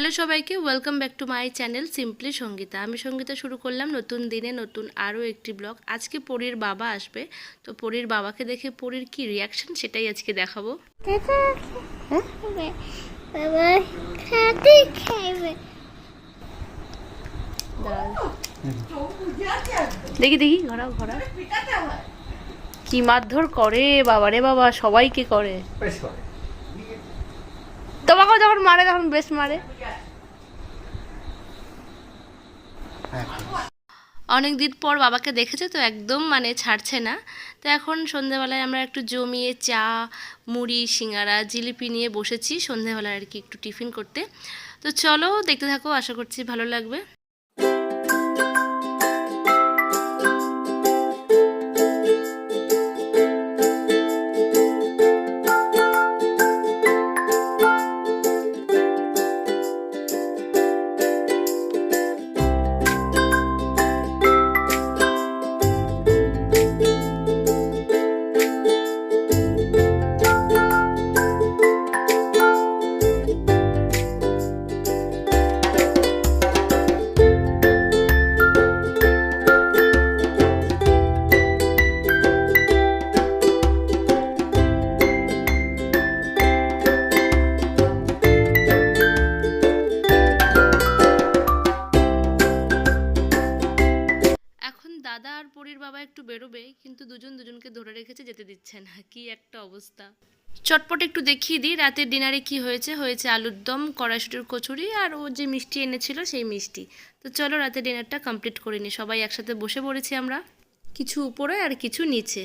Hello সবাইকে welcome back to my channel simply Sangeeta আমি সঙ্গীতা শুরু করলাম নতুন দিনে নতুন আরও একটি ব্লগ আজকে পরীর বাবা আসবে তো পরীর বাবাকে দেখে পরীর কি রিয়াকশন সেটাই আজকে দেখাবো। খাইবে। দেখি দেখি ঘোরাও ঘোরা কি মারধর করে বাবা রে বাবা সবাইকে করে। তোমাকেও যখন মারে তখন বেশ মারে হ্যাঁ অনেক দিন পর বাবাকে দেখেছে তো একদম মানে ছাড়ছে না। তো এখন সন্ধেবেলায় আমরা একটু জমিয়ে চা, মুড়ি, সিঙ্গারা, জিলিপি নিয়ে বসেছি সন্ধেবেলায় আর কি একটু টিফিন করতে। তো চলো দেখতে থাকো, আশা করছি ভালো লাগবে। দাদা আর পরির বাবা একটু বেরোবে, কিন্তু দুজন দুজনকে ধরে রেখেছে যেতে দিচ্ছে না। কি একটা অবস্থা। চটপট একটু দেখিয়ে দিই, রাতের ডিনারে কি হয়েছে? হয়েছে আলুর দম, কড়াইশুটির কচুরি, আর ও যে মিষ্টি এনেছিল সেই মিষ্টি। তো চলো রাতের ডিনারটা কমপ্লিট করে নিই। সবাই একসাথে বসে পড়েছি আমরা। কিছু উপরে আর কিছু নিচে।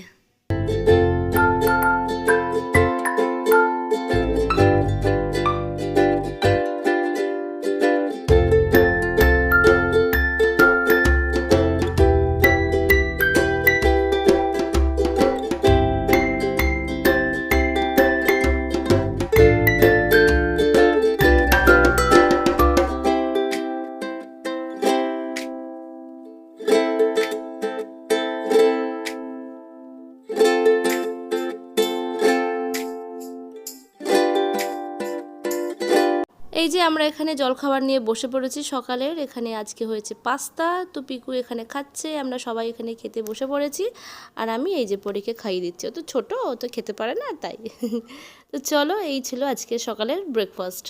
এই যে আমরা এখানে জলখাবার নিয়ে বসে পড়েছি সকালের, এখানে আজকে হয়েছে পাস্তা, তো পিকু এখানে খাচ্ছে, আমরা সবাই এখানে খেতে বসে পড়েছি, আর আমি এই যে পরীকে খাইয়ে দিচ্ছি। ও তো ছোটো, ও তো খেতে পারে না, তাই। তো চলো, এই ছিল আজকে সকালের ব্রেকফাস্ট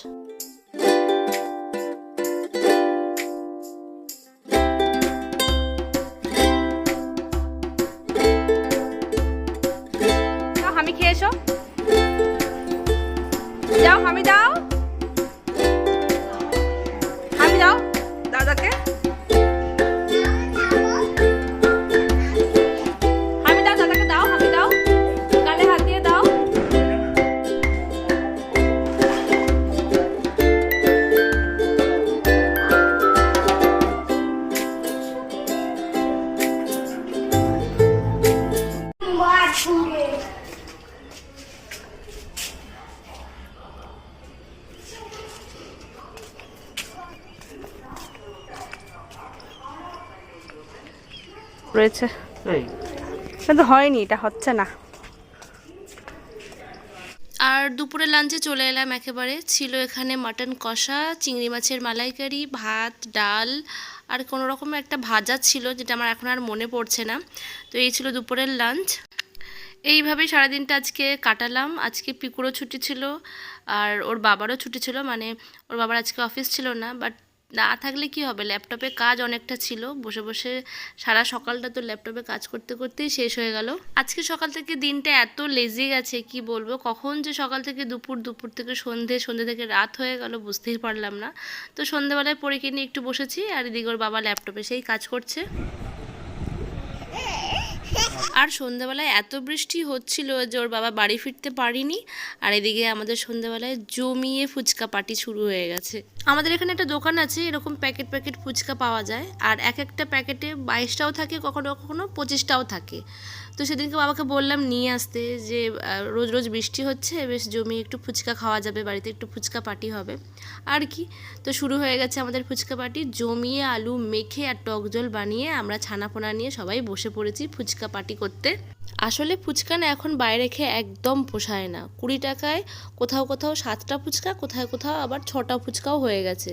রয়েছে। কিন্তু হয়নি এটা হচ্ছে না। আর দুপুরে লাঞ্চে চলে এলাম একেবারে। ছিল এখানে মাটন কষা চিংড়ি মাছের মালাইকারি ভাত ডাল আর কোনো রকম একটা ভাজা ছিল যেটা আমার এখন আর মনে পড়ছে না। তো এই ছিল দুপুরের লাঞ্চ। এইভাবেই সারাদিনটা আজকে কাটালাম। আজকে পিকুরও ছুটি ছিল আর ওর বাবারও ছুটি ছিল। মানে ওর বাবার আজকে অফিস ছিল না বাট না থাকলে কি হবে? ল্যাপটপে কাজ অনেকটা ছিল। বসে বসে সারা সকালটা তো ল্যাপটপে কাজ করতে করতেই শেষ হয়ে গেল। আজকে সকাল থেকে দিনটা এত লেজি গেছে, কি বলব? কখন যে সকাল থেকে দুপুর দুপুর থেকে সন্ধে সন্ধে থেকে রাত হয়ে গেল বুঝতেই পারলাম না। তো সন্ধেবেলায় পরীক্ষা নিয়ে একটু বসেছি, আর এদিকে ওর বাবা ল্যাপটপে সেই কাজ করছে। আর সন্ধ্যাবেলায় এত বৃষ্টি হচ্ছিল যে ওর বাবা বাড়ি ফিরতে পারিনি। আর এদিকে আমাদের সন্ধ্যাবেলায় জমিয়ে ফুচকা পার্টি শুরু হয়ে গেছে। আমাদের এখানে একটা দোকান আছে, এরকম প্যাকেট প্যাকেট ফুচকা পাওয়া যায়। আর এক একটা প্যাকেটে বাইশটাও থাকে, কখনো কখনো পঁচিশটাও থাকে। তো সেদিনকে বাবাকে বললাম, নিয়ে আসতে যে রোজ রোজ বৃষ্টি হচ্ছে, বেশ জমি একটু ফুচকা খাওয়া যাবে, বাড়িতে একটু ফুচকা পার্টি হবে। আর কি, তো শুরু হয়ে গেছে আমাদের ফুচকা পার্টি। জমিয়ে আলু মেখে আর টক জল বানিয়ে আমরা ছানাপোনা নিয়ে সবাই বসে পড়েছি ফুচকা পার্টি করতে। আসলে ফুচকা না এখন বাইরে খেয়ে একদম পোষায় না। কুড়ি টাকায় কোথাও কোথাও সাতটা ফুচকা, কোথায় কোথাও আবার ছটা ফুচকাও হয়ে গেছে।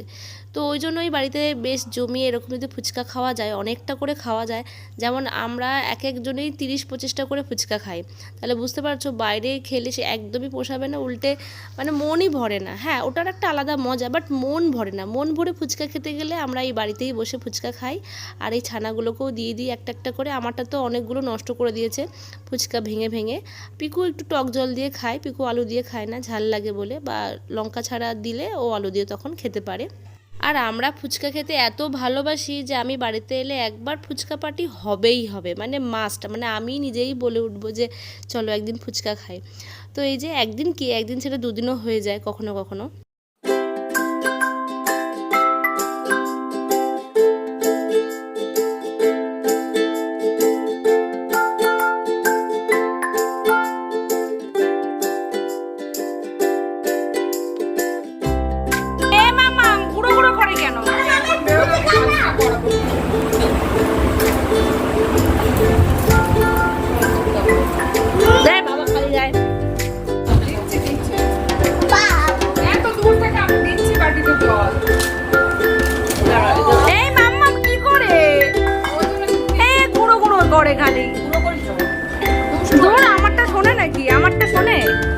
তো ওই জন্যই বাড়িতে বেশ জমিয়ে এরকম যদি ফুচকা খাওয়া যায়, অনেকটা করে খাওয়া যায়, যেমন আমরা এক একজনেই তিরিশ পঁচিশটা করে ফুচকা খাই। তাহলে বুঝতে পারছ, বাইরে খেলে সে একদমই পোষাবে না, উল্টে মানে মনই ভরে না। হ্যাঁ ওটার একটা আলাদা মজা বাট মন ভরে না। মন ভরে ফুচকা খেতে গেলে আমরা এই বাড়িতেই বসে ফুচকা খাই। আর এই ছানাগুলোকেও দিয়ে দিই একটা একটা করে। আমারটা তো অনেকগুলো নষ্ট করে দিয়েছে। ফুচকা ভেঙে ভেঙে। পিকু একটু টক জল দিয়ে খায়, পিকু আলু দিয়ে খায় না, ঝাল লাগে বলে বা লঙ্কা ছাড়া দিলে ও আলু দিয়ে তখন খেতে পারে। আর আমরা ফুচকা খেতে এত ভালোবাসি যে আমি বাড়িতে এলে একবার ফুচকা পার্টি হবেই হবে মানে মাস্ট মানে আমি নিজেই বলে উঠবো যে চলো একদিন ফুচকা খাই। তো এই যে একদিন কি, একদিন সেটা দুদিনও হয়ে যায় কখনো কখনো।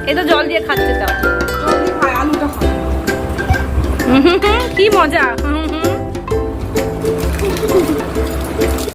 এ তো জল দিয়ে খাচ্ছে তাও। হুম হুম হুম, কি মজা। হুম হুম।